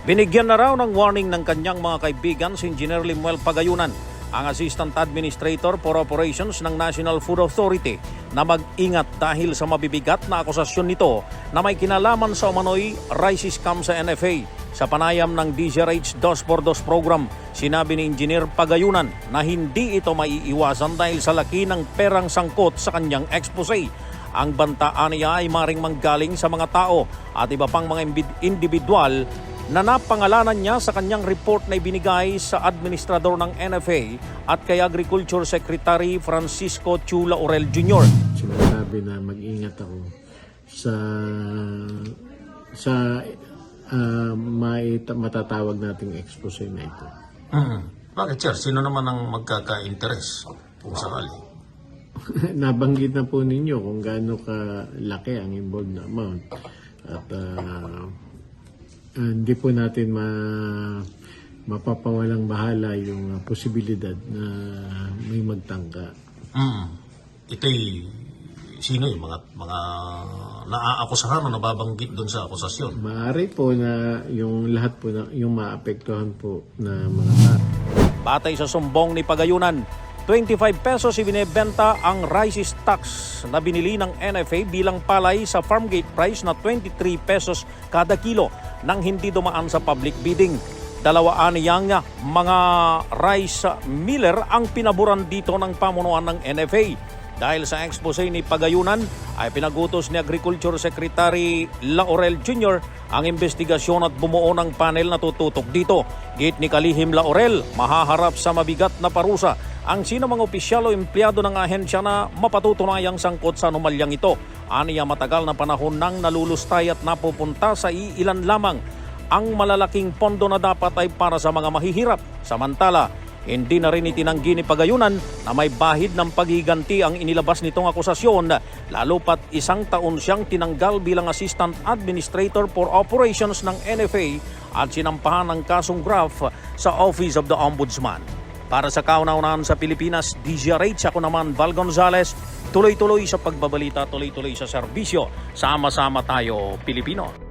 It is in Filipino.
Binigyan na raw ng warning ng kanyang mga kaibigan si Engineer Limuel Pagayunan, ang Assistant Administrator for Operations ng National Food Authority na mag-ingat dahil sa mabibigat na akusasyon nito na may kinalaman sa umano'y rice scam sa NFA. Sa panayam ng DZRH 2x2 program, sinabi ni Engineer Pagayunan na hindi ito maiiwasan dahil sa laki ng perang sangkot sa kanyang expose. Ang bantaan niya ay maring manggaling sa mga tao at iba pang mga individual na napangalanan niya sa kanyang report na ibinigay sa administrador ng NFA at kay Agriculture Secretary Francisco Chula Orel Jr. sinasabi na mag-ingat ako sa sa ah, maita- matatawag nating expose na ito. Bakit sir? Sino naman ang magkaka-interest kung sakali? Nabanggit na po ninyo kung gaano kalaki ang involved na amount. At ah, ah, hindi po natin ma mapapawalang bahala yung ah, posibilidad na may magtangka. Mm. Ito'y sino yung mga mga naaakusahan o nababanggit doon sa akusasyon? Maaari po na yung lahat po na yung maapektuhan po na mga tao. Batay sa sumbong ni Pagayunan, 25 pesos ibinebenta ang rice stocks na binili ng NFA bilang palay sa farm gate price na 23 pesos kada kilo nang hindi dumaan sa public bidding. Dalawaan niyang mga rice miller ang pinaboran dito ng pamunuan ng NFA. Dahil sa expose ni Pagayunan ay pinagutos ni Agriculture Secretary Laurel Jr. ang investigasyon at bumuo ng panel na tututok dito. Git ni Kalihim Laurel, mahaharap sa mabigat na parusa ang sino mga opisyal o empleyado ng ahensya na mapatutunayang sangkot sa anomalyang ito. Aniya matagal na panahon nang nalulustay at napupunta sa iilan lamang ang malalaking pondo na dapat ay para sa mga mahihirap. Samantala, hindi na rin itinanggi ni Pagayunan na may bahid ng paghiganti ang inilabas nitong akusasyon lalo pat isang taon siyang tinanggal bilang Assistant Administrator for Operations ng NFA at sinampahan ng kasong graft sa Office of the Ombudsman. Para sa kauna-unahan sa Pilipinas, DZRH ako naman Val Gonzales, tuloy-tuloy sa pagbabalita, tuloy-tuloy sa serbisyo. Sama-sama tayo, Pilipino.